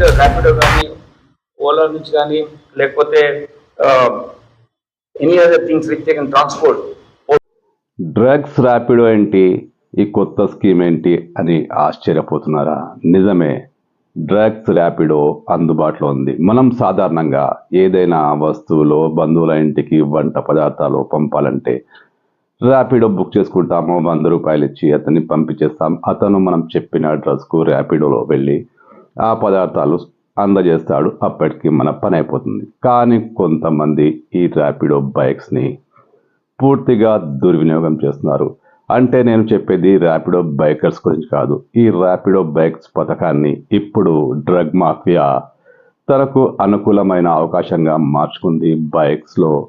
ర్యాపిడో కానీ ఓలా నుంచి కానీ లేకపోతే any other things which can transport drugs Rapido ఏంటి? ఈ కొత్త స్కీమ్ ఏంటి? అని ఆశ్చర్యపోతున్నారా? నిజమే డ్రగ్స్ ర్యాపిడో అందుబాటులో ఉంది. మనం సాధారణంగా ఏదైనా వస్తువులో బంధువుల ఇంటికి వంట పదార్థాలు పంపాలంటే ర్యాపిడో బుక్ చేసుకుంటాము వంద రూపాయలు ఇచ్చి అతన్ని పంపించేస్తాం. అతను మనం చెప్పిన అడ్రస్కు ర్యాపిడోలో వెళ్ళి ఆ పదార్థాలు అందజేస్తాడు. అప్పటికి మన పని అయిపోతుంది. కానీ కొంతమంది ఈ ర్యాపిడో బైక్స్ని పూర్తిగా దుర్వినియోగం చేస్తున్నారు. అంటే నేను చెప్పేది ర్యాపిడో బైకర్స్ గురించి కాదు. ఈ ర్యాపిడో బైక్స్ పథకాన్ని ఇప్పుడు డ్రగ్ మాఫియా తనకు అనుకూలమైన అవకాశంగా మార్చుకుంది. బైక్స్లో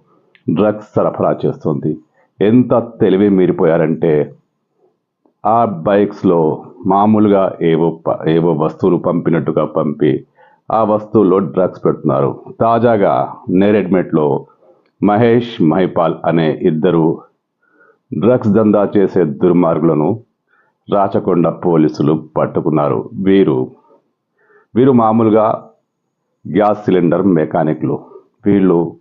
డ్రగ్స్ సరఫరా చేస్తుంది. ఎంత తెలివి మీరిపోయారంటే ఆ బైక్స్లో మామూలుగా ఏవో ప- ఏవో వస్తువులు పంపినట్టుగా పంపి ఆ వస్తువుల్లో డ్రగ్స్ పెడుతున్నారు. తాజాగా నేరెడ్మెట్లో మహేష్ మహిపాల్ అనే ఇద్దరు డ్రగ్స్ దందా చేసే దుర్మార్గులను రాచకొండ పోలీసులు పట్టుకున్నారు. వీరు వీరు మామూలుగా గ్యాస్ సిలిండర్ మెకానిక్లు. వీళ్ళు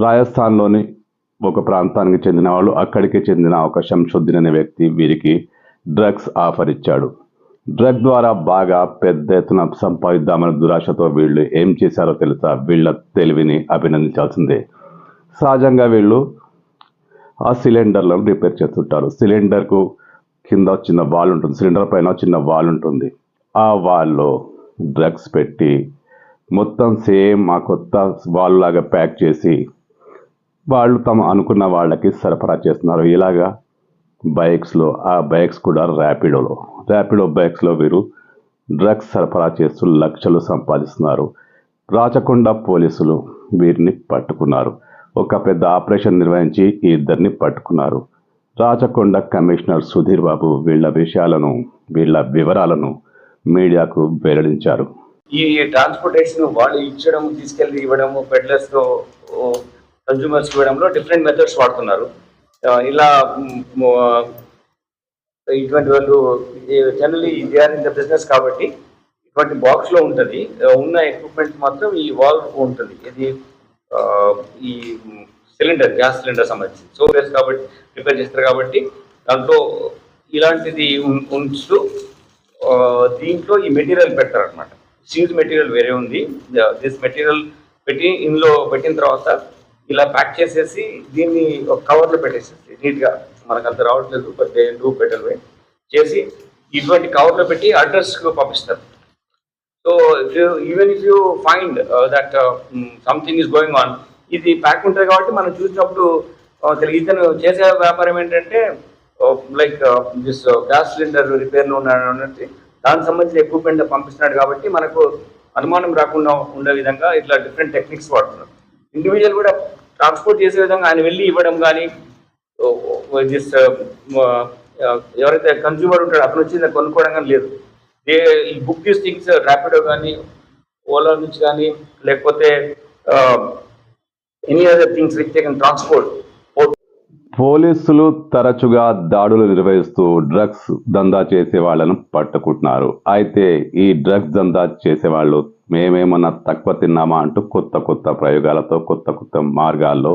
రాజస్థాన్లోని ఒక ప్రాంతానికి చెందిన వాళ్ళు అక్కడికి చెందిన ఒక శంషుద్దీన్ అనే వ్యక్తి వీరికి డ్రగ్స్ ఆఫర్ ఇచ్చాడు. డ్రగ్ ద్వారా బాగా పెద్ద ఎత్తున సంపాదిద్దామనే దురాశతో వీళ్ళు ఏం చేశారో తెలుసా? వీళ్ళ తెలివిని అభినందించాల్సిందే. సహజంగా వీళ్ళు ఆ సిలిండర్లను రిపేర్ చేస్తుంటారు. సిలిండర్కు కింద చిన్న వాల్ ఉంటుంది. సిలిండర్ పైన చిన్న వాల్ ఉంటుంది. ఆ వాల్లో డ్రగ్స్ పెట్టి మొత్తం సేమ్ ఆ కొత్త వాల్ లాగా ప్యాక్ చేసి వాళ్ళు తమ అనుకున్న వాళ్ళకి సరఫరా చేస్తున్నారు. ఇలాగా బైక్స్లో ఆ బైక్స్ కూడా ర్యాపిడోలో ర్యాపిడో బైక్స్లో వీరు డ్రగ్స్ సరఫరా చేస్తూ లక్షలు సంపాదిస్తున్నారు. రాచకొండ పోలీసులు వీరిని పట్టుకున్నారు. ఒక పెద్ద ఆపరేషన్ నిర్వహించి ఈ ఇద్దరిని పట్టుకున్నారు. రాచకొండ కమిషనర్ సుధీర్ బాబు వీళ్ళ విషయాలను వీళ్ళ వివరాలను మీడియాకు వెల్లడించారు. ఈ ట్రాన్స్పోర్టేషన్ వాళ్ళు ఇచ్చడం తీసుకెళ్ళి ఇవ్వడము పెడ్లర్స్ కన్జ్యూమర్స్ ఇవ్వడంలో డిఫరెంట్ మెథడ్స్ వాడుతున్నారు. ఇలా ఇటువంటి వాళ్ళు generally they are in the business కాబట్టి ఇటువంటి బాక్స్లో ఉంటుంది. ఉన్న ఎక్విప్మెంట్ మాత్రం ఈ వాల్వ్ ఉంటుంది. ఇది ఈ సిలిండర్ గ్యాస్ సిలిండర్ సంబంధించి. సో గ్యాస్ కాబట్టి ప్రిపేర్ చేస్తారు కాబట్టి దాంట్లో ఇలాంటిది ఉం- ఉంచుతూ దీంట్లో ఈ మెటీరియల్ పెడతారు అనమాట సీజ్ మెటీరియల్ వేరే ఉంది. దిస్ మెటీరియల్ పెట్టి ఇందులో పెట్టిన తర్వాత ఇలా ప్యాక్ చేసేసి దీన్ని ఒక కవర్లో పెట్టేసేసి నీట్గా మనకు అంత రావట్లేదు బట్ దే డూ వే చేసి ఇటువంటి కవర్లో పెట్టి అడ్రస్ పంపిస్తారు. So even if you find that something is going on ఇది ప్యాక్ ఉంటుంది కాబట్టి మనం చూసినప్పుడు ఇతను చేసే వ్యాపారం ఏంటంటే లైక్ దిస్ గ్యాస్ సిలిండర్ రిపేర్లో ఉన్నట్టు. దానికి సంబంధించిన ఎక్విప్మెంట్ పంపిస్తున్నాడు కాబట్టి మనకు అనుమానం రాకుండా ఉండే విధంగా ఇట్లా డిఫరెంట్ టెక్నిక్స్ వాడుతున్నారు. ఇండివిజువల్ కూడా ట్రాన్స్పోర్ట్ చేసే విధంగా ఆయన వెళ్ళి ఇవ్వడం కానీ జస్ట్ uh, ఎవరైతే కన్జ్యూమర్ ఉంటాడో అతను వచ్చి కొనుక్కోవడం కానీ లేదు. దే ఈ బుక్ దీస్ థింగ్స్ ర్యాపిడో కానీ ఓలా నుంచి కానీ లేకపోతే any other things which can transport పోలీసులు తరచుగా దాడులు నిర్వహిస్తూ డ్రగ్స్ దందా చేసే వాళ్ళను పట్టుకుంటున్నారు. అయితే ఈ డ్రగ్స్ దందా చేసే వాళ్ళు మేమేమన్నా తక్కువ తిన్నామా అంటూ కొత్త కొత్త ప్రయోగాలతో కొత్త కొత్త మార్గాల్లో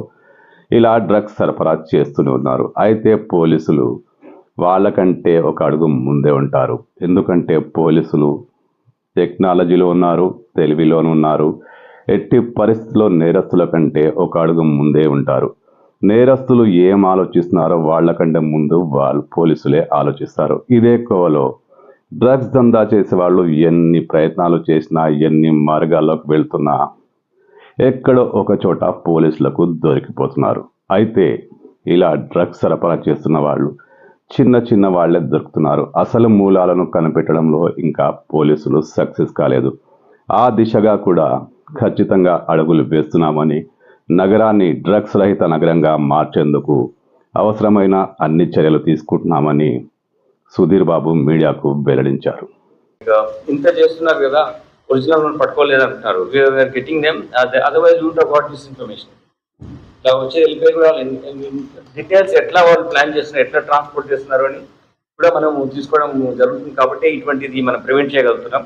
ఇలా డ్రగ్స్ సరఫరా చేస్తూనే ఉన్నారు. అయితే పోలీసులు వాళ్ళకంటే ఒక అడుగు ముందే ఉంటారు. ఎందుకంటే పోలీసులు టెక్నాలజీలో ఉన్నారు తెలివిలోనూ ఉన్నారు. ఎట్టి పరిస్థితుల్లో నేరస్తుల కంటే ఒక అడుగు ముందే ఉంటారు. నేరస్తులు ఏం ఆలోచిస్తున్నారో వాళ్ళకంటే ముందు వాళ్ళు పోలీసులే ఆలోచిస్తారు. ఇదే కోవలో డ్రగ్స్ దందా చేసే వాళ్ళు ఎన్ని ప్రయత్నాలు చేసినా ఎన్ని మార్గాల్లోకి వెళ్తున్నా ఎక్కడో ఒక చోట పోలీసులకు దొరికిపోతున్నారు. అయితే ఇలా డ్రగ్స్ సరఫరా చేస్తున్న వాళ్ళు చిన్న చిన్న వాళ్ళే దొరుకుతున్నారు. అసలు మూలాలను కనిపెట్టడంలో ఇంకా పోలీసులు సక్సెస్ కాలేదు. ఆ దిశగా కూడా ఖచ్చితంగా అడుగులు వేస్తున్నామని నగరాన్ని డ్రగ్స్ రహిత నగరంగా మార్చేందుకు అవసరమైన అన్ని చర్యలు తీసుకుంటున్నామని సుధీర్ బాబు మీడియాకు వెల్లడించారు. ఇక ఇంత చేస్తున్నారు కదా ఒరిజినల్ మనం పట్టుకోలేదంటున్నారు. We're getting them otherwise would about this information ఇలా వచ్చి వెళ్ళిపోయి కూడా డీటెయిల్స్ ఎట్లా వాళ్ళు ప్లాన్ చేస్తున్నారు ఎట్లా ట్రాన్స్పోర్ట్ చేస్తున్నారు అని కూడా మనం తీసుకోవడం జరుగుతుంది. కాబట్టి ఇటువంటిది మనం ప్రివెంట్ చేయగలుగుతున్నాం.